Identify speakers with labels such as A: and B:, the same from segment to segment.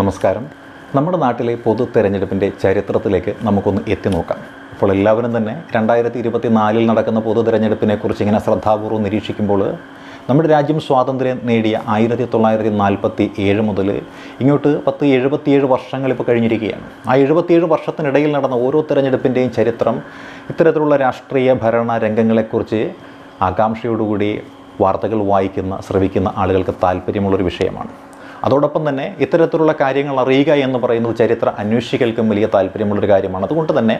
A: നമസ്കാരം. നമ്മുടെ നാട്ടിലെ പൊതു തെരഞ്ഞെടുപ്പിന്റെ ചരിത്രത്തിലേക്ക് നമുക്കൊന്ന് എത്തി നോക്കാം അപ്പോൾ എല്ലാവരും തന്നെ രണ്ടായിരത്തി ഇരുപത്തി നാലിൽ നടക്കുന്ന പൊതു തെരഞ്ഞെടുപ്പിനെക്കുറിച്ച് ഇങ്ങനെ ശ്രദ്ധാപൂർവം നിരീക്ഷിക്കുമ്പോൾ നമ്മുടെ രാജ്യം സ്വാതന്ത്ര്യം നേടിയ ആയിരത്തി തൊള്ളായിരത്തി നാൽപ്പത്തി ഏഴ് മുതൽ ഇങ്ങോട്ട് പത്ത് എഴുപത്തിയേഴ് വർഷങ്ങൾ ഇപ്പോൾ കഴിഞ്ഞിരിക്കുകയാണ്. ആ എഴുപത്തിയേഴ് വർഷത്തിനിടയിൽ നടന്ന ഓരോ തെരഞ്ഞെടുപ്പിന്റെയും ചരിത്രം ഇത്തരത്തിലുള്ള രാഷ്ട്രീയ ഭരണ രംഗങ്ങളെക്കുറിച്ച് ആകാംക്ഷയോടുകൂടി വാർത്തകൾ വായിക്കുന്ന ശ്രവിക്കുന്ന ആളുകൾക്ക് താല്പര്യമുള്ളൊരു വിഷയമാണ്. അതോടൊപ്പം തന്നെ ഇത്തരത്തിലുള്ള കാര്യങ്ങൾ അറിയുക എന്ന് പറയുന്നത് ചരിത്ര അന്വേഷികൾക്കും വലിയ താല്പര്യമുള്ളൊരു കാര്യമാണ്. അതുകൊണ്ട് തന്നെ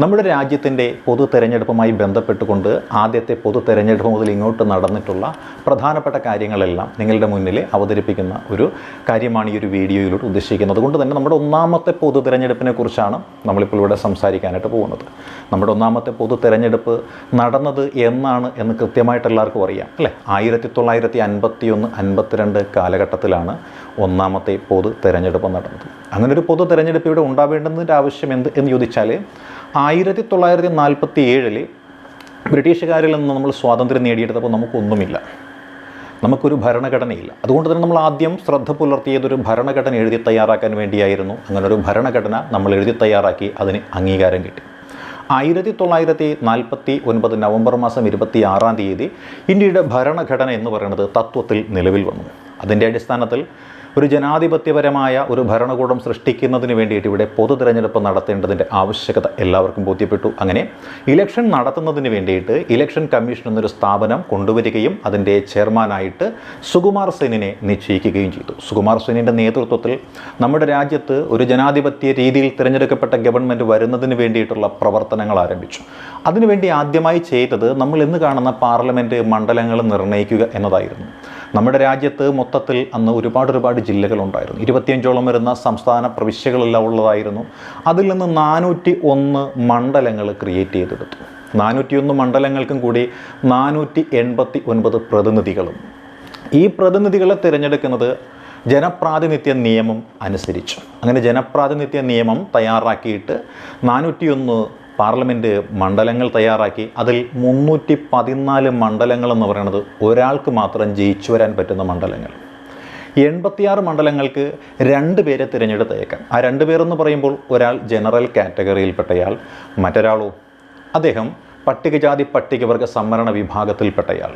A: നമ്മുടെ രാജ്യത്തിന്റെ പൊതു തെരഞ്ഞെടുപ്പുമായി ബന്ധപ്പെട്ടുകൊണ്ട് ആദ്യത്തെ പൊതു തെരഞ്ഞെടുപ്പ് മുതൽ ഇങ്ങോട്ട് നടന്നിട്ടുള്ള പ്രധാനപ്പെട്ട കാര്യങ്ങളെല്ലാം നിങ്ങളുടെ മുന്നിൽ അവതരിപ്പിക്കുന്ന ഒരു കാര്യമാണ് ഈ ഒരു വീഡിയോയിലൂടെ ഉദ്ദേശിക്കുന്നത്. അതുകൊണ്ട് തന്നെ നമ്മുടെ ഒന്നാമത്തെ പൊതു തെരഞ്ഞെടുപ്പിനെ കുറിച്ചാണ് നമ്മളിപ്പോൾ ഇവിടെ സംസാരിക്കാനായിട്ട് പോകുന്നത്. നമ്മുടെ ഒന്നാമത്തെ പൊതു തെരഞ്ഞെടുപ്പ് നടന്നത് എന്നാണ് എന്ന് കൃത്യമായിട്ട് എല്ലാവർക്കും അറിയാം അല്ലേ? ആയിരത്തി തൊള്ളായിരത്തി അൻപത്തി ഒന്ന് അൻപത്തിരണ്ട് കാലഘട്ടത്തിലാണ് ഒന്നാമത്തെ പൊതു തെരഞ്ഞെടുപ്പ് നടന്നത്. അങ്ങനെ ഒരു പൊതു തെരഞ്ഞെടുപ്പ് ഇവിടെ ഉണ്ടാവേണ്ടതിന്റെ ആവശ്യം എന്ത് എന്ന് ചോദിച്ചാൽ ആയിരത്തി തൊള്ളായിരത്തി നാൽപ്പത്തി ഏഴിൽ ബ്രിട്ടീഷുകാരിൽ നിന്ന് നമ്മൾ സ്വാതന്ത്ര്യം നേടിയെടുത്തപ്പോൾ നമുക്കൊന്നുമില്ല. നമുക്കൊരു ഭരണഘടനയില്ല. അതുകൊണ്ട് തന്നെ നമ്മൾ ആദ്യം ശ്രദ്ധ പുലർത്തിയത് ഒരു ഭരണഘടന എഴുതി തയ്യാറാക്കാൻ വേണ്ടിയായിരുന്നു. അങ്ങനെ ഒരു ഭരണഘടന നമ്മൾ എഴുതി തയ്യാറാക്കി അതിന് അംഗീകാരം കിട്ടി. ആയിരത്തി തൊള്ളായിരത്തി നാൽപ്പത്തി ഒൻപത് നവംബർ മാസം ഇരുപത്തി ആറാം തീയതി ഇന്ത്യയുടെ ഭരണഘടന എന്ന് പറയുന്നത് തത്വത്തിൽ നിലവിൽ വന്നു. അതിന്റെ അടിസ്ഥാനത്തിൽ ഒരു ജനാധിപത്യപരമായ ഒരു ഭരണകൂടം സൃഷ്ടിക്കുന്നതിന് വേണ്ടിയിട്ട് ഇവിടെ പൊതു തിരഞ്ഞെടുപ്പ് നടത്തേണ്ടതിന്റെ ആവശ്യകത എല്ലാവർക്കും ബോധ്യപ്പെട്ടു. അങ്ങനെ ഇലക്ഷൻ നടത്തുന്നതിന് വേണ്ടിയിട്ട് ഇലക്ഷൻ കമ്മീഷൻ എന്നൊരു സ്ഥാപനം കൊണ്ടുവരികയും അതിന്റെ ചെയർമാനായിട്ട് സുകുമാർ സെനിനെ നിശ്ചയിക്കുകയും ചെയ്തു. സുകുമാർ സെനിന്റെ നേതൃത്വത്തിൽ നമ്മുടെ രാജ്യത്ത് ഒരു ജനാധിപത്യ രീതിയിൽ തിരഞ്ഞെടുക്കപ്പെട്ട ഗവൺമെന്റ് വരുന്നതിന് വേണ്ടിയിട്ടുള്ള പ്രവർത്തനങ്ങൾ ആരംഭിച്ചു. അതിനുവേണ്ടി ആദ്യമായി ചെയ്തത് നമ്മൾ ഇന്ന് കാണുന്ന പാർലമെന്റ് മണ്ഡലങ്ങൾ നിർണയിക്കുക എന്നതായിരുന്നു. നമ്മുടെ രാജ്യത്ത് മൊത്തത്തിൽ അന്ന് ഒരുപാട് ഒരുപാട് ജില്ലകളുണ്ടായിരുന്നു. ഇരുപത്തിയഞ്ചോളം വരുന്ന സംസ്ഥാന പ്രവിശ്യകളെല്ലാം ഉള്ളതായിരുന്നു. അതിൽ നിന്ന് നാനൂറ്റി ഒന്ന് മണ്ഡലങ്ങൾ ക്രിയേറ്റ് ചെയ്തെടുത്തു. നാനൂറ്റിയൊന്ന് മണ്ഡലങ്ങൾക്കും കൂടി നാനൂറ്റി എൺപത്തി ഒൻപത് പ്രതിനിധികളും. ഈ പ്രതിനിധികളെ തിരഞ്ഞെടുക്കുന്നത് ജനപ്രാതിനിധ്യ നിയമം അനുസരിച്ചു. അങ്ങനെ ജനപ്രാതിനിധ്യ നിയമം തയ്യാറാക്കിയിട്ട് നാനൂറ്റിയൊന്ന് പാർലമെന്റ് മണ്ഡലങ്ങൾ തയ്യാറാക്കി. അതിൽ മുന്നൂറ്റി പതിനാല് മണ്ഡലങ്ങൾ എന്ന് പറയുന്നത് ഒരാൾക്ക് മാത്രം ജയിച്ചു വരാൻ പറ്റുന്ന മണ്ഡലങ്ങൾ. എൺപത്തിയാറ് മണ്ഡലങ്ങൾക്ക് രണ്ട് പേരെ തിരഞ്ഞെടുത്തേക്കാം ആ രണ്ട് പേരെന്ന് പറയുമ്പോൾ ഒരാൾ ജനറൽ കാറ്റഗറിയിൽപ്പെട്ടയാൾ മറ്റൊരാളോ? അദ്ദേഹം പട്ടികജാതി പട്ടികവർഗ സംവരണ വിഭാഗത്തിൽപ്പെട്ടയാൾ.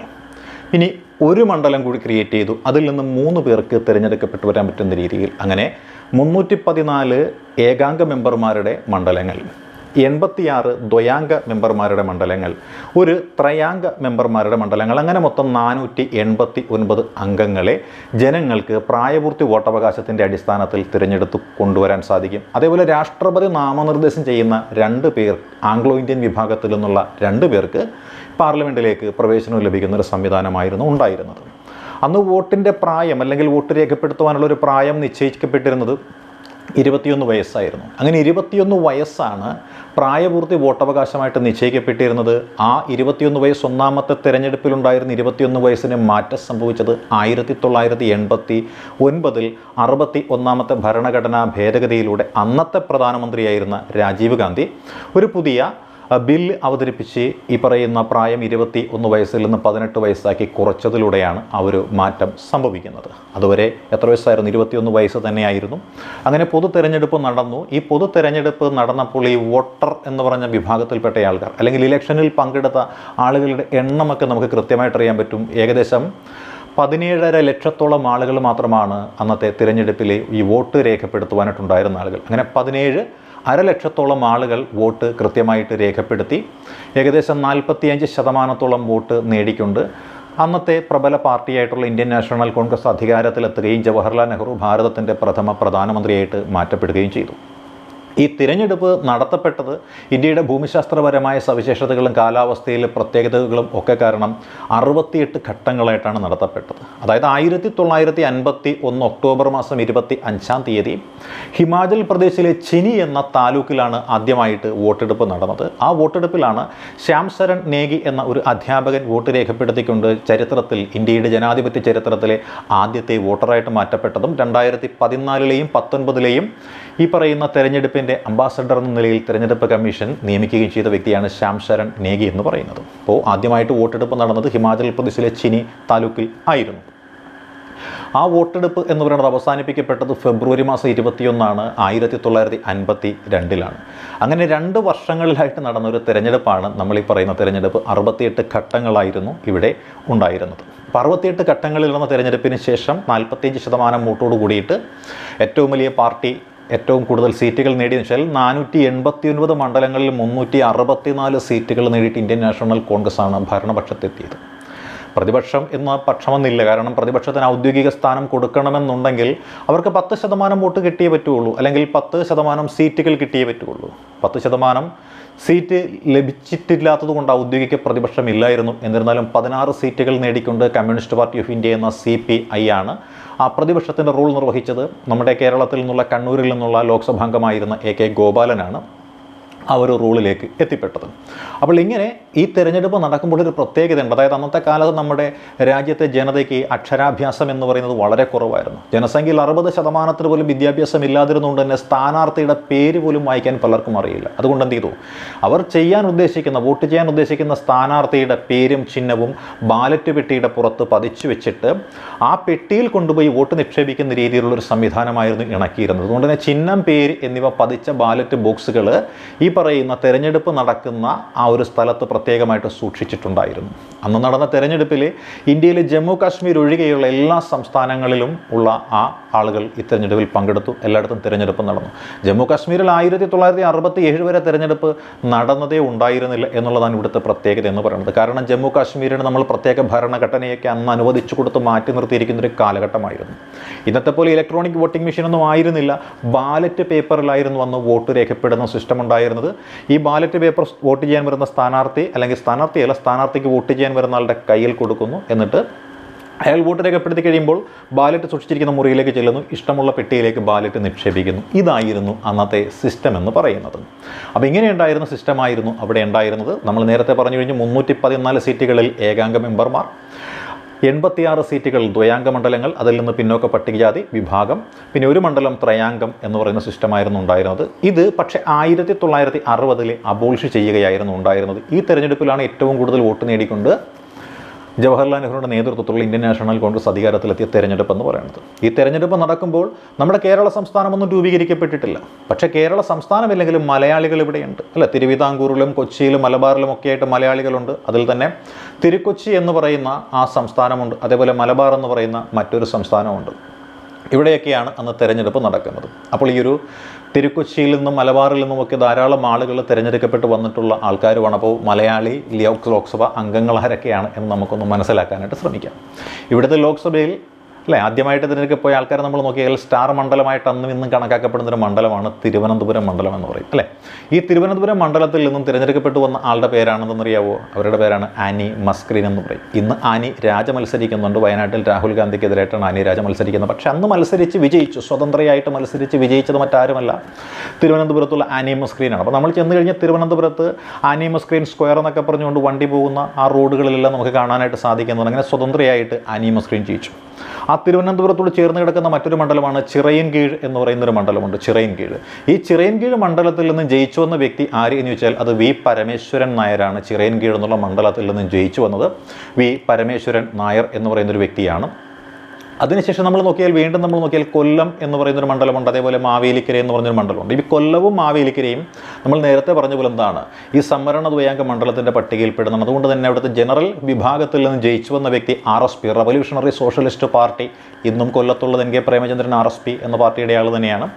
A: ഇനി ഒരു മണ്ഡലം കൂടി ക്രിയേറ്റ് ചെയ്തു. അതിൽ നിന്ന് മൂന്ന് പേർക്ക് തിരഞ്ഞെടുക്കപ്പെട്ടു വരാൻ പറ്റുന്ന രീതിയിൽ. അങ്ങനെ മുന്നൂറ്റി പതിനാല് ഏകാംഗ മെമ്പർമാരുടെ മണ്ഡലങ്ങൾ. എൺപത്തിയാറ് ദ്വയാംഗ മെമ്പർമാരുടെ മണ്ഡലങ്ങൾ. ഒരു ത്രയാംഗ മെമ്പർമാരുടെ മണ്ഡലങ്ങൾ. അങ്ങനെ മൊത്തം നാനൂറ്റി എൺപത്തി ഒൻപത് അംഗങ്ങളെ ജനങ്ങൾക്ക് പ്രായപൂർത്തി വോട്ടവകാശത്തിന്റെ അടിസ്ഥാനത്തിൽ തിരഞ്ഞെടുത്ത് കൊണ്ടുവരാൻ സാധിക്കും. അതേപോലെ രാഷ്ട്രപതി നാമനിർദ്ദേശം ചെയ്യുന്ന രണ്ട് പേർ ആംഗ്ലോ ഇന്ത്യൻ വിഭാഗത്തിൽ നിന്നുള്ള രണ്ട് പേർക്ക് പാർലമെന്റിലേക്ക് പ്രവേശനം ലഭിക്കുന്ന ഒരു സംവിധാനമായിരുന്നു ഉണ്ടായിരുന്നത്. അന്ന് വോട്ടിന്റെ പ്രായം അല്ലെങ്കിൽ വോട്ട് രേഖപ്പെടുത്തുവാനുള്ള ഒരു പ്രായം നിശ്ചയിക്കപ്പെട്ടിരുന്നത് ഇരുപത്തിയൊന്ന് വയസ്സായിരുന്നു. അങ്ങനെ ഇരുപത്തിയൊന്ന് വയസ്സാണ് പ്രായപൂർത്തി വോട്ടവകാശമായിട്ട് നിശ്ചയിക്കപ്പെട്ടിരുന്നത്. ആ ഇരുപത്തിയൊന്ന് വയസ്സ് ഒന്നാമത്തെ തിരഞ്ഞെടുപ്പിലുണ്ടായിരുന്ന ഇരുപത്തിയൊന്ന് വയസ്സിന് മാറ്റം സംഭവിച്ചത് ആയിരത്തി തൊള്ളായിരത്തി എൺപത്തി ഒൻപതിൽ അറുപത്തി ഒന്നാമത്തെ ഭരണഘടനാ ഭേദഗതിയിലൂടെ അന്നത്തെ പ്രധാനമന്ത്രിയായിരുന്ന രാജീവ് ഗാന്ധി. ഒരു പുതിയ ബില്ല് അവതരിപ്പിച്ച് ഈ പറയുന്ന പ്രായം ഇരുപത്തി ഒന്ന് വയസ്സിൽ നിന്ന് പതിനെട്ട് വയസ്സാക്കി കുറച്ചതിലൂടെയാണ് ആ ഒരു മാറ്റം സംഭവിക്കുന്നത്. അതുവരെ എത്ര വയസ്സായിരുന്നു? ഇരുപത്തിയൊന്ന് വയസ്സ് തന്നെയായിരുന്നു. അങ്ങനെ പൊതു തെരഞ്ഞെടുപ്പ് നടന്നു. ഈ പൊതു തെരഞ്ഞെടുപ്പ് നടന്നപ്പോൾ ഈ വോട്ടർ എന്ന് പറഞ്ഞ വിഭാഗത്തിൽപ്പെട്ട ആൾക്കാർ അല്ലെങ്കിൽ ഇലക്ഷനിൽ പങ്കെടുത്ത ആളുകളുടെ എണ്ണമൊക്കെ നമുക്ക് കൃത്യമായിട്ട് അറിയാൻ പറ്റും. ഏകദേശം പതിനേഴര ലക്ഷത്തോളം ആളുകൾ മാത്രമാണ് അന്നത്തെ തിരഞ്ഞെടുപ്പിൽ ഈ വോട്ട് രേഖപ്പെടുത്തുവാനായിട്ടുണ്ടായിരുന്ന ആളുകൾ. അങ്ങനെ പതിനേഴ് അരലക്ഷത്തോളം ആളുകൾ വോട്ട് കൃത്യമായിട്ട് രേഖപ്പെടുത്തി. ഏകദേശം നാൽപ്പത്തിയഞ്ച് ശതമാനത്തോളം വോട്ട് നേടിക്കൊണ്ട് അന്നത്തെ പ്രബല പാർട്ടിയായിട്ടുള്ള ഇന്ത്യൻ നാഷണൽ കോൺഗ്രസ് അധികാരത്തിലെത്തുകയും ജവഹർലാൽ നെഹ്റു ഭാരതത്തിന്റെ പ്രഥമ പ്രധാനമന്ത്രിയായിട്ട് മാറ്റപ്പെടുകയും ചെയ്തു. ഈ തിരഞ്ഞെടുപ്പ് നടത്തപ്പെട്ടത് ഇന്ത്യയുടെ ഭൂമിശാസ്ത്രപരമായ സവിശേഷതകളും കാലാവസ്ഥയിലെ പ്രത്യേകതകളും ഒക്കെ കാരണം അറുപത്തിയെട്ട് ഘട്ടങ്ങളായിട്ടാണ് നടത്തപ്പെട്ടത്. അതായത് ആയിരത്തി തൊള്ളായിരത്തി അൻപത്തി ഒന്ന് ഒക്ടോബർ മാസം ഇരുപത്തി അഞ്ചാം തീയതി ഹിമാചൽ പ്രദേശിലെ ചിനി എന്ന താലൂക്കിലാണ് ആദ്യമായിട്ട് വോട്ടെടുപ്പ് നടന്നത്. ആ വോട്ടെടുപ്പിലാണ് ശ്യാം ശരൺ നേഗി എന്ന ഒരു അധ്യാപകൻ വോട്ട് രേഖപ്പെടുത്തിക്കൊണ്ട് ചരിത്രത്തിൽ ഇന്ത്യയുടെ ജനാധിപത്യ ചരിത്രത്തിലെ ആദ്യത്തെ വോട്ടറായിട്ട് മാറ്റപ്പെട്ടതും രണ്ടായിരത്തി പതിനാലിലെയും പത്തൊൻപതിലെയും ഈ പറയുന്ന തെരഞ്ഞെടുപ്പിന്റെ അംബാസഡർ എന്ന നിലയിൽ തെരഞ്ഞെടുപ്പ് കമ്മീഷൻ നിയമിക്കുകയും ചെയ്ത വ്യക്തിയാണ് ശ്യാം ശരൺ നേഗി എന്ന് പറയുന്നത്. അപ്പോൾ ആദ്യമായിട്ട് വോട്ടെടുപ്പ് നടന്നത് ഹിമാചൽ പ്രദേശിലെ ചിനി താലൂക്കിൽ ആയിരുന്നു. ആ വോട്ടെടുപ്പ് എന്ന് പറയുന്നത് അവസാനിപ്പിക്കപ്പെട്ടത് ഫെബ്രുവരി മാസം ഇരുപത്തിയൊന്നാണ് ആയിരത്തി തൊള്ളായിരത്തി അൻപത്തി രണ്ടിലാണ് അങ്ങനെ രണ്ട് വർഷങ്ങളിലായിട്ട് നടന്ന ഒരു തെരഞ്ഞെടുപ്പാണ് നമ്മൾ ഈ പറയുന്ന തെരഞ്ഞെടുപ്പ് അറുപത്തിയെട്ട് ഘട്ടങ്ങളായിരുന്നു ഇവിടെ ഉണ്ടായിരുന്നത്. അപ്പോൾ അറുപത്തിയെട്ട് ഘട്ടങ്ങളിൽ നടന്ന തെരഞ്ഞെടുപ്പിന് ശേഷം നാൽപ്പത്തിയഞ്ച് ശതമാനം വോട്ടോട് കൂടിയിട്ട് ഏറ്റവും വലിയ പാർട്ടി ഏറ്റവും കൂടുതൽ സീറ്റുകൾ നേടിയെന്ന് വെച്ചാൽ നാനൂറ്റി എൺപത്തി ഒൻപത് മണ്ഡലങ്ങളിൽ മുന്നൂറ്റി അറുപത്തിനാല് സീറ്റുകൾ നേടിയിട്ട് ഇന്ത്യൻ നാഷണൽ കോൺഗ്രസ് ആണ് ഭരണപക്ഷത്തെത്തിയത്. പ്രതിപക്ഷം എന്ന പക്ഷമെന്നില്ല. കാരണം പ്രതിപക്ഷത്തിന് ഔദ്യോഗിക സ്ഥാനം കൊടുക്കണമെന്നുണ്ടെങ്കിൽ അവർക്ക് പത്ത് ശതമാനം വോട്ട് കിട്ടിയേ പറ്റുള്ളൂ. അല്ലെങ്കിൽ പത്ത് ശതമാനം സീറ്റുകൾ കിട്ടിയേ പറ്റുള്ളൂ. പത്ത് ശതമാനം സീറ്റ് ലഭിച്ചിട്ടില്ലാത്തത് കൊണ്ട് ഔദ്യോഗിക പ്രതിപക്ഷം ഇല്ലായിരുന്നു എന്നിരുന്നാലും പതിനാറ് സീറ്റുകൾ നേടിക്കൊണ്ട് കമ്മ്യൂണിസ്റ്റ് പാർട്ടി ഓഫ് ഇന്ത്യ എന്ന സി പി ഐ ആണ് ആ പ്രതിപക്ഷത്തിന്റെ റോൾ നിർവഹിച്ചത്. നമ്മുടെ കേരളത്തിൽ നിന്നുള്ള കണ്ണൂരിൽ നിന്നുള്ള ലോക്സഭാംഗമായിരുന്ന എ കെ ഗോപാലനാണ് ആ ഒരു റൂളിലേക്ക് എത്തിപ്പെട്ടത്. അപ്പോൾ ഇങ്ങനെ ഈ തെരഞ്ഞെടുപ്പ് നടക്കുമ്പോൾ ഒരു പ്രത്യേകത ഉണ്ട് അതായത് അന്നത്തെ കാലത്ത് നമ്മുടെ രാജ്യത്തെ ജനതയ്ക്ക് അക്ഷരാഭ്യാസം എന്ന് പറയുന്നത് വളരെ കുറവായിരുന്നു. ജനസംഖ്യയിൽ അറുപത് ശതമാനത്തിന് പോലും വിദ്യാഭ്യാസം ഇല്ലാതിരുന്നുകൊണ്ട് തന്നെ സ്ഥാനാർത്ഥിയുടെ പേര് പോലും വായിക്കാൻ പലർക്കും അറിയില്ല. അതുകൊണ്ട് എന്ത് ചെയ്തു? അവർ ചെയ്യാൻ ഉദ്ദേശിക്കുന്ന വോട്ട് ചെയ്യാൻ ഉദ്ദേശിക്കുന്ന സ്ഥാനാർത്ഥിയുടെ പേരും ചിഹ്നവും ബാലറ്റ് പെട്ടിയുടെ പുറത്ത് പതിച്ചു വെച്ചിട്ട് ആ പെട്ടിയിൽ കൊണ്ടുപോയി വോട്ട് നിക്ഷേപിക്കുന്ന രീതിയിലുള്ള ഒരു സംവിധാനമായിരുന്നു ഇണക്കിയിരുന്നത്. അതുകൊണ്ട് തന്നെ ചിഹ്നം പേര് എന്നിവ പതിച്ച ബാലറ്റ് ബോക്സുകൾ ഈ പറയുന്ന തെരഞ്ഞെടുപ്പ് നടക്കുന്ന ആ ഒരു സ്ഥലത്ത് പ്രത്യേകമായിട്ട് സൂക്ഷിച്ചിട്ടുണ്ടായിരുന്നു. അന്ന് നടന്ന തെരഞ്ഞെടുപ്പിൽ ഇന്ത്യയിലെ ജമ്മു കാശ്മീർ ഒഴികെയുള്ള എല്ലാ സംസ്ഥാനങ്ങളിലും ഉള്ള ആ ആളുകൾ ഈ തെരഞ്ഞെടുപ്പിൽ പങ്കെടുത്തു. എല്ലായിടത്തും തെരഞ്ഞെടുപ്പ് നടന്നു. ജമ്മു കാശ്മീരിൽ ആയിരത്തി തൊള്ളായിരത്തി അറുപത്തി ഏഴ് വരെ തെരഞ്ഞെടുപ്പ് നടന്നതേ ഉണ്ടായിരുന്നില്ല എന്നുള്ളതാണ് ഇവിടുത്തെ പ്രത്യേകത എന്ന് പറയുന്നത്. കാരണം ജമ്മു കാശ്മീരിന് നമ്മൾ പ്രത്യേക ഭരണഘടനയൊക്കെ അന്ന് അനുവദിച്ചു കൊടുത്ത് മാറ്റി നിർത്തിയിരിക്കുന്ന ഒരു കാലഘട്ടമായിരുന്നു. ഇന്നത്തെ പോലെ ഇലക്ട്രോണിക് വോട്ടിംഗ് മെഷീനൊന്നും ആയിരുന്നില്ല. ബാലറ്റ് പേപ്പറിലായിരുന്നു അന്ന് വോട്ട് രേഖപ്പെടുന്ന സിസ്റ്റം ഉണ്ടായിരുന്നത്. ഈ ബാലറ്റ് പേപ്പർ വോട്ട് ചെയ്യാൻ വരുന്ന സ്ഥാനാർത്ഥി അല്ലെങ്കിൽ സ്ഥാനാർത്ഥിയല്ല സ്ഥാനാർത്ഥിക്ക് വോട്ട് ചെയ്യാൻ വരുന്ന ആളുടെ കയ്യിൽ കൊടുക്കുന്നു എന്നിട്ട് അയാൾ വോട്ട് രേഖപ്പെടുത്തി കഴിയുമ്പോൾ ബാലറ്റ് സൂക്ഷിച്ചിരിക്കുന്ന മുറിയിലേക്ക് ചെല്ലുന്നു ഇഷ്ടമുള്ള പെട്ടിയിലേക്ക് ബാലറ്റ് നിക്ഷേപിക്കുന്നു. ഇതായിരുന്നു അന്നത്തെ സിസ്റ്റം എന്ന് പറയുന്നത്. അപ്പോൾ ഇങ്ങനെ ഉണ്ടായിരുന്ന സിസ്റ്റമായിരുന്നു അവിടെ ഉണ്ടായിരുന്നത്. നമ്മൾ നേരത്തെ പറഞ്ഞു കഴിഞ്ഞു മുന്നൂറ്റി പതിനാല് സീറ്റുകളിൽ ഏകാംഗ മെമ്പർമാർ എൺപത്തിയാറ് സീറ്റുകൾ ദ്വയാംഗ മണ്ഡലങ്ങൾ അതിൽ നിന്ന് പിന്നോക്ക പട്ടികജാതി വിഭാഗം പിന്നെ ഒരു മണ്ഡലം ത്രയാംഗം എന്ന് പറയുന്ന സിസ്റ്റമായിരുന്നു ഉണ്ടായിരുന്നത്. ഇത് പക്ഷേ ആയിരത്തി തൊള്ളായിരത്തി അറുപതിൽ അബോളിഷ് ചെയ്യുകയായിരുന്നു ഉണ്ടായിരുന്നത്. ഈ തെരഞ്ഞെടുപ്പിലാണ് ഏറ്റവും കൂടുതൽ വോട്ട് നേടിക്കൊണ്ട് ജവഹർലാൽ നെഹ്റുവിന്റെ നേതൃത്വത്തിലുള്ള ഇന്ത്യൻ നാഷണൽ കോൺഗ്രസ് അധികാരത്തിലെത്തിയ തെരഞ്ഞെടുപ്പ് എന്ന് പറയുന്നത്. ഈ തെരഞ്ഞെടുപ്പ് നടക്കുമ്പോൾ നമ്മുടെ കേരള സംസ്ഥാനമൊന്നും രൂപീകരിക്കപ്പെട്ടിട്ടില്ല. പക്ഷേ കേരള സംസ്ഥാനമില്ലെങ്കിലും മലയാളികൾ ഇവിടെയുണ്ട്. അല്ല? തിരുവിതാംകൂറിലും കൊച്ചിയിലും മലബാറിലും ഒക്കെ ആയിട്ട് മലയാളികളുണ്ട്. അതിൽ തന്നെ തിരുക്കൊച്ചി എന്ന് പറയുന്ന ആ സംസ്ഥാനമുണ്ട്. അതേപോലെ മലബാർ എന്ന് പറയുന്ന മറ്റൊരു സംസ്ഥാനമുണ്ട്. ഇവിടെയൊക്കെയാണ് അന്ന് തെരഞ്ഞെടുപ്പ് നടക്കുന്നത്. അപ്പോൾ ഈ ഒരു തിരുക്കൊച്ചിയിൽ നിന്നും മലബാറിൽ നിന്നും ഒക്കെ ധാരാളം ആളുകൾ തിരഞ്ഞെടുക്കപ്പെട്ട് വന്നിട്ടുള്ള ആൾക്കാരുമാണ്. അപ്പോൾ മലയാളി ലോക് ലോക്സഭ അംഗങ്ങളാരൊക്കെയാണ് എന്ന് നമുക്കൊന്ന് മനസ്സിലാക്കാനായിട്ട് ശ്രമിക്കാം. ഇവിടുത്തെ ലോക്സഭയിൽ അല്ലേ? ആദ്യമായിട്ട് തിരഞ്ഞെടുക്കൽ പോയ ആൾക്കാരെ നമ്മൾ നോക്കിയാൽ സ്റ്റാർ മണ്ഡലമായിട്ട് അന്നും ഇന്നും കണക്കാക്കപ്പെടുന്ന ഒരു മണ്ഡലമാണ് തിരുവനന്തപുരം മണ്ഡലം എന്ന് പറയും അല്ലേ? ഈ തിരുവനന്തപുരം മണ്ഡലത്തിൽ നിന്നും തിരഞ്ഞെടുക്കപ്പെട്ടു വന്ന ആളുടെ പേരാണെന്നറിയാവോ അവരുടെ പേരാണ് ആനി മസ്ക്രീൻ എന്ന് പറയും. ഇന്ന് ആനി രാജ മത്സരിക്കുന്നുണ്ട്. വയനാട്ടിൽ രാഹുൽ ഗാന്ധിക്കെതിരായിട്ടാണ് ആനി രാജ മത്സരിക്കുന്നത്. പക്ഷേ അന്ന് മത്സരിച്ച് വിജയിച്ചു. സ്വതന്ത്രയായിട്ട് മത്സരിച്ച് വിജയിച്ചത് മറ്റാരുമല്ല. തിരുവനന്തപുരത്തുള്ള ആനി മസ്ക്രീനാണ് അപ്പോൾ നമ്മൾ ചെന്ന് കഴിഞ്ഞാൽ തിരുവനന്തപുരത്ത് ആനി മസ്ക്രീൻ സ്ക്വയർ എന്നൊക്കെ പറഞ്ഞുകൊണ്ട് വണ്ടി പോകുന്ന ആ റോഡുകളിലെല്ലാം നമുക്ക് കാണാനായിട്ട് സാധിക്കുന്നത് അങ്ങനെ സ്വതന്ത്രയായിട്ട് ആനി മസ്ക്രീൻ ജയിച്ചു. ആ തിരുവനന്തപുരത്തോട് ചേർന്ന് കിടക്കുന്ന മറ്റൊരു മണ്ഡലമാണ് ചിറയൻകീഴ് എന്ന് പറയുന്ന ഒരു മണ്ഡലമുണ്ട് ചിറയൻകീഴ്. ഈ ചിറയൻകീഴ് മണ്ഡലത്തിൽ നിന്ന് ജയിച്ചു വന്ന വ്യക്തി ആര് എന്ന് ചോദിച്ചാൽ അത് വി പരമേശ്വരൻ നായരാണ്. ചിറയൻകീഴ് എന്നുള്ള മണ്ഡലത്തിൽ നിന്ന് ജയിച്ചു വന്നത് വി പരമേശ്വരൻ നായർ എന്ന് പറയുന്ന ഒരു വ്യക്തിയാണ്. അതിനുശേഷം നമ്മൾ നോക്കിയാൽ വീണ്ടും നമ്മൾ നോക്കിയാൽ കൊല്ലം എന്ന് പറയുന്നൊരു മണ്ഡലമുണ്ട്. അതേപോലെ മാവേലിക്കര എന്ന് പറഞ്ഞൊരു മണ്ഡലമുണ്ട്. ഈ കൊല്ലവും മാവേലിക്കരയും നമ്മൾ നേരത്തെ പറഞ്ഞ പോലെ എന്താണ്? ഈ സംവരണ ദ്വയാംഗ മണ്ഡലത്തിന്റെ പട്ടികയിൽപ്പെടുന്നതാണ്. അതുകൊണ്ട് തന്നെ അവിടുത്തെ ജനറൽ വിഭാഗത്തിൽ നിന്ന് ജയിച്ചു വന്ന വ്യക്തി R S P revolutionary socialist party ഇന്നും കൊല്ലത്തുള്ളത് N K Premachandran R S P എന്ന പാർട്ടിയുടെ ആൾ തന്നെയാണ്.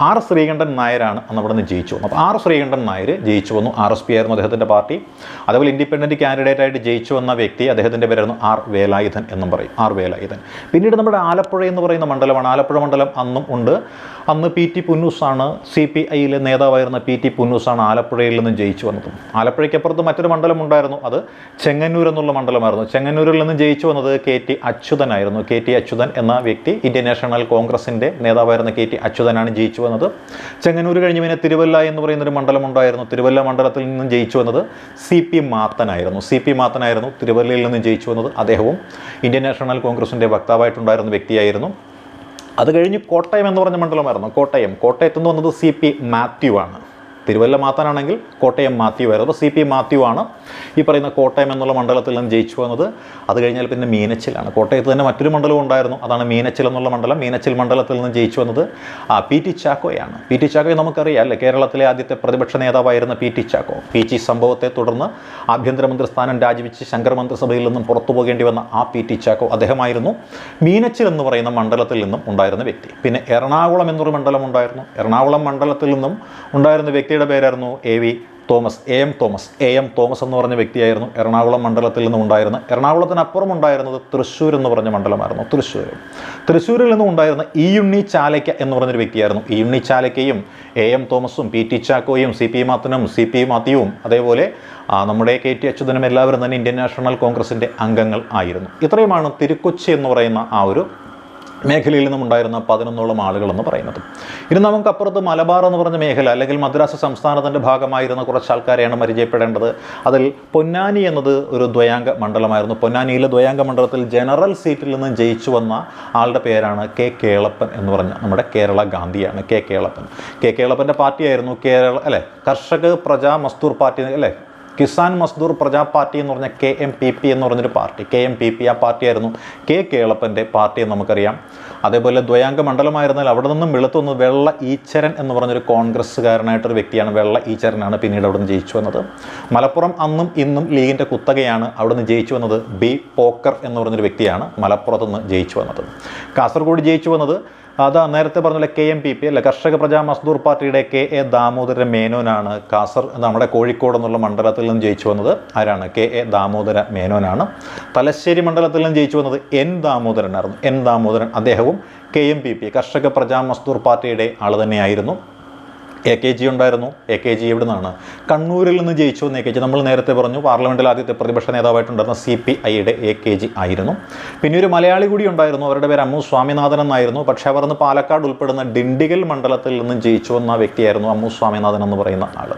A: ആർ ശ്രീകണ്ഠൻ നായരാണ് അന്ന് അവിടെ നിന്ന് ജയിച്ചു വന്നു അപ്പോൾ ആർ ശ്രീകണ്ഠൻ നായർ ജയിച്ചു വന്നു. ആർ എസ് പി ആയിരുന്നു അദ്ദേഹത്തിന്റെ പാർട്ടി. അതുപോലെ ഇൻഡിപെൻഡന്റ് കാൻഡിഡേറ്റ് ആയിട്ട് ജയിച്ചു വന്ന വ്യക്തി അദ്ദേഹത്തിന്റെ പേരായിരുന്നു ആർ വേലായുധൻ എന്നും പറയും. ആർ വേലായുധൻ. പിന്നീട് നമ്മുടെ ആലപ്പുഴ എന്ന് പറയുന്ന മണ്ഡലമാണ്. ആലപ്പുഴ മണ്ഡലം അന്നും ഉണ്ട്. അന്ന് പി ടി പുന്നൂസാണ് സി പി ഐയിലെ നേതാവായിരുന്ന പി ടി പുന്നൂസാണ് ആലപ്പുഴയിൽ നിന്നും ജയിച്ചു വന്നത്. ആലപ്പുഴയ്ക്കപ്പുറത്ത് മറ്റൊരു മണ്ഡലം ഉണ്ടായിരുന്നു. അത് ചെങ്ങന്നൂർ എന്നുള്ള മണ്ഡലമായിരുന്നു. ചെങ്ങന്നൂരിൽ നിന്നും ജയിച്ചു വന്നത് കെ ടി അച്യുതനായിരുന്നു. കെ ടി അച്യുതൻ എന്ന വ്യക്തി ഇന്ത്യൻ നാഷണൽ കോൺഗ്രസിന്റെ നേതാവായിരുന്ന കെ ടി അച്യുതനാണ് ജയിച്ചു വന്നത്. ചെങ്ങന്നൂർ കഴിഞ്ഞ് പിന്നെ തിരുവല്ല എന്ന് പറയുന്നൊരു മണ്ഡലമുണ്ടായിരുന്നു. തിരുവല്ല മണ്ഡലത്തിൽ നിന്നും ജയിച്ചു വന്നത് സി പി മാത്തനായിരുന്നു. സി പി മാത്തനായിരുന്നു തിരുവല്ലയിൽ നിന്നും ജയിച്ചു വന്നത് അദ്ദേഹവും. ഇന്ത്യൻ നാഷണൽ കോൺഗ്രസിന്റെ വക്താവായിട്ടുണ്ടായിരുന്ന വ്യക്തിയായിരുന്നു. അത് കഴിഞ്ഞ് കോട്ടയം എന്ന് പറഞ്ഞ മണ്ഡലമായിരുന്നു. കോട്ടയം. കോട്ടയത്ത് നിന്ന് വന്നത് സി പി മാത്യു ആണ്. തിരുവല്ല മാത്താനാണെങ്കിൽ കോട്ടയം മാത്യു ആയിരുന്നു. അപ്പോൾ സി പി മാത്യു ആണ് ഈ പറയുന്ന കോട്ടയം എന്നുള്ള മണ്ഡലത്തിൽ നിന്ന് ജയിച്ചു വന്നത്. അത് കഴിഞ്ഞാൽ പിന്നെ മീനച്ചിലാണ് കോട്ടയത്ത് തന്നെ മറ്റൊരു മണ്ഡലം ഉണ്ടായിരുന്നു. അതാണ് മീനച്ചിൽ എന്നുള്ള മണ്ഡലം. മീനച്ചിൽ മണ്ഡലത്തിൽ നിന്ന് ജയിച്ചു വന്നത് ആ പി ടി ചാക്കോയാണ്. പി ടി ചാക്കോയെ നമുക്കറിയാം അല്ലേ? കേരളത്തിലെ ആദ്യത്തെ പ്രതിപക്ഷ നേതാവായിരുന്ന P T Chacko. P T സംഭവത്തെ തുടർന്ന് ആഭ്യന്തരമന്ത്രി സ്ഥാനം രാജിവെച്ച് ശങ്കർ മന്ത്രിസഭയിൽ നിന്നും പുറത്തു പോകേണ്ടി വന്ന ആ പി ടി ചാക്കോ അദ്ദേഹമായിരുന്നു മീനച്ചിൽ എന്ന് പറയുന്ന മണ്ഡലത്തിൽ നിന്നും ഉണ്ടായിരുന്ന വ്യക്തി. പിന്നെ എറണാകുളം എന്നൊരു മണ്ഡലം ഉണ്ടായിരുന്നു. എറണാകുളം മണ്ഡലത്തിൽ നിന്നും ഉണ്ടായിരുന്ന വ്യക്തിയുടെ പേരായിരുന്നു A V Thomas A M Thomas. A M Thomas എന്ന് പറഞ്ഞ വ്യക്തിയായിരുന്നു എറണാകുളം മണ്ഡലത്തിൽ നിന്നും ഉണ്ടായിരുന്ന എറണാകുളത്തിനപ്പുറം ഉണ്ടായിരുന്നത് തൃശ്ശൂർ എന്ന് പറഞ്ഞ മണ്ഡലമായിരുന്നു തൃശ്ശൂർ. തൃശ്ശൂരിൽ നിന്നും ഉണ്ടായിരുന്ന ഇ ഉണ്ണി ചാലയ്ക്ക എന്ന് പറഞ്ഞൊരു വ്യക്തിയായിരുന്നു. ഇ ഉണ്ണി ചാലയ്ക്കയും എ എം തോമസും പി ടി ചാക്കോയും സി പി മാത്തനും സി പി മാത്യുവും അതേപോലെ നമ്മുടെ കെ ടി അച്യുതനും എല്ലാവരും തന്നെ ഇന്ത്യൻ നാഷണൽ കോൺഗ്രസിന്റെ അംഗങ്ങൾ ആയിരുന്നു. ഇത്രയുമാണ് തിരുക്കൊച്ചി എന്ന് പറയുന്ന ആ ഒരു മേഖലയിൽ നിന്നും ഉണ്ടായിരുന്ന പതിനൊന്നോളം ആളുകളെന്ന് പറയുന്നത്. ഇനി നമുക്ക് അപ്പുറത്ത് മലബാർ എന്ന് പറഞ്ഞ മേഖല അല്ലെങ്കിൽ മദ്രാസ് സംസ്ഥാനത്തിന്റെ ഭാഗമായിരുന്ന കുറച്ച് ആൾക്കാരെയാണ് പരിചയപ്പെടേണ്ടത്. അതിൽ പൊന്നാനി എന്നത് ഒരു ദ്വയാംഗ മണ്ഡലമായിരുന്നു. പൊന്നാനിയിലെ ദ്വയാംഗ മണ്ഡലത്തിൽ ജനറൽ സീറ്റിൽ നിന്ന് ജയിച്ചു വന്ന ആളുടെ പേരാണ് കെ കേളപ്പൻ എന്ന് പറഞ്ഞ നമ്മുടെ കേരള ഗാന്ധിയാണ് കെ കേളപ്പൻ. കെ കേളപ്പന്റെ പാർട്ടിയായിരുന്നു കേരള അല്ലേ കർഷക പ്രജാ മസ്തൂർ പാർട്ടി അല്ലേ കിസാൻ മസ്ദൂർ പ്രജാ പാർട്ടി എന്ന് പറഞ്ഞ കെ എം പി പി എന്ന് പറഞ്ഞൊരു party. K M P P ആ പാർട്ടിയായിരുന്നു കെ കേളപ്പന്റെ പാർട്ടി എന്ന് നമുക്കറിയാം. അതേപോലെ ദ്വയാംഗ മണ്ഡലമായിരുന്നാൽ അവിടെ നിന്നും വെളുത്തുനിന്ന് വെള്ള ഈച്ചരൻ എന്ന് പറഞ്ഞൊരു കോൺഗ്രസ്സുകാരനായിട്ടൊരു വ്യക്തിയാണ് വെള്ള ഈച്ചരനാണ് പിന്നീട് അവിടെ നിന്ന് ജയിച്ചു വന്നത്. മലപ്പുറം അന്നും ഇന്നും ലീഗിന്റെ കുത്തകയാണ് അവിടെ നിന്ന് ജയിച്ചു വന്നത് ബി പോക്കർ എന്ന് പറഞ്ഞൊരു വ്യക്തിയാണ് മലപ്പുറത്ത് നിന്ന് ജയിച്ചു വന്നത്. കാസർഗോഡ് ജയിച്ചു വന്നത് അത് നേരത്തെ പറഞ്ഞ കെ എം പി പി അല്ലെ കർഷക പ്രജാ മസ്ദൂർ പാർട്ടിയുടെ കെ എ ദാമോദര മേനോനാണ് കാസർ നമ്മുടെ കോഴിക്കോട് എന്നുള്ള മണ്ഡലത്തിൽ നിന്ന് ജയിച്ചു വന്നത്. ആരാണ്? കെ എ ദാമോദര മേനോനാണ്. തലശ്ശേരി മണ്ഡലത്തിൽ നിന്ന് ജയിച്ചു വന്നത് എൻ ദാമോദരനായിരുന്നു. എൻ ദാമോദരൻ അദ്ദേഹവും കെ എം പി പി കർഷക പ്രജാ മസ്ദൂർ പാർട്ടിയുടെ ആൾ തന്നെയായിരുന്നു. എ കെ ജി ഉണ്ടായിരുന്നു. എ കെ ജി എവിടെ നിന്നാണ് കണ്ണൂരിൽ നിന്ന് ജയിച്ചു എന്ന് എ കെ ജി. നമ്മൾ നേരത്തെ പറഞ്ഞു പാർലമെന്റിൽ ആദ്യത്തെ പ്രതിപക്ഷ നേതാവായിട്ടുണ്ടായിരുന്ന സി പി ഐയുടെ എ കെ ജി ആയിരുന്നു. പിന്നെ ഒരു മലയാളി കൂടി ഉണ്ടായിരുന്നു അവരുടെ പേര് അമ്മു സ്വാമിനാഥൻ എന്നായിരുന്നു. പക്ഷേ അവർ പാലക്കാട് ഉൾപ്പെടുന്ന ഡിണ്ടിഗൽ മണ്ഡലത്തിൽ നിന്ന് ജയിച്ചു വന്ന വ്യക്തിയായിരുന്നു അമ്മു സ്വാമിനാഥൻ എന്ന് പറയുന്ന ആൾ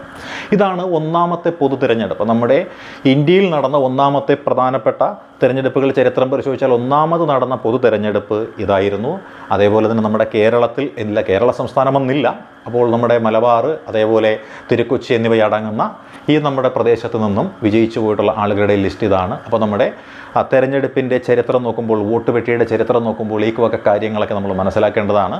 A: ഇതാണ് ഒന്നാമത്തെ പൊതു തിരഞ്ഞെടുപ്പ്. നമ്മുടെ ഇന്ത്യയിൽ നടന്ന ഒന്നാമത്തെ പ്രധാനപ്പെട്ട തിരഞ്ഞെടുപ്പുകൾ ചരിത്രം പരിശോധിച്ചാൽ ഒന്നാമത് നടന്ന പൊതു തിരഞ്ഞെടുപ്പ് ഇതായിരുന്നു. അതേപോലെ തന്നെ നമ്മുടെ കേരളത്തിൽ ഇല്ല കേരള സംസ്ഥാനമൊന്നില്ല അപ്പോൾ നമ്മുടെ മലബാർ അതേപോലെ തിരുക്കൊച്ചി എന്നിവയടങ്ങുന്ന ഈ നമ്മുടെ പ്രദേശത്ത് നിന്നും വിജയിച്ചു പോയിട്ടുള്ള ആളുകളുടെ ലിസ്റ്റ് ഇതാണ്. അപ്പോൾ നമ്മുടെ തെരഞ്ഞെടുപ്പിന്റെ ചരിത്രം നോക്കുമ്പോൾ വോട്ട് പെട്ടിയുടെ ചരിത്രം നോക്കുമ്പോൾ ഈ വക കാര്യങ്ങളൊക്കെ നമ്മൾ മനസ്സിലാക്കേണ്ടതാണ്.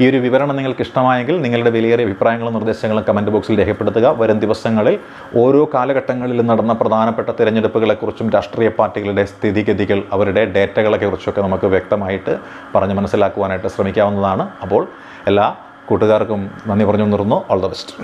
A: ഈ ഒരു വിവരണം നിങ്ങൾക്ക് ഇഷ്ടമായെങ്കിൽ നിങ്ങളുടെ വിലയേറിയ അഭിപ്രായങ്ങളും നിർദ്ദേശങ്ങളും കമന്റ് ബോക്സിൽ രേഖപ്പെടുത്തുക. വരും ദിവസങ്ങളിൽ ഓരോ കാലഘട്ടങ്ങളിലും നടന്ന പ്രധാനപ്പെട്ട തിരഞ്ഞെടുപ്പുകളെക്കുറിച്ചും രാഷ്ട്രീയ പാർട്ടികളുടെ സ്ഥിതിഗതികൾ അവരുടെ ഡേറ്റകളെക്കുറിച്ചൊക്കെ നമുക്ക് വ്യക്തമായിട്ട് പറഞ്ഞ് മനസ്സിലാക്കുവാനായിട്ട് ശ്രമിക്കാവുന്നതാണ്. അപ്പോൾ എല്ലാ കൂട്ടുകാർക്കും നന്ദി പറഞ്ഞു നിർന്നു ഓൾ ദ ബെസ്റ്റ്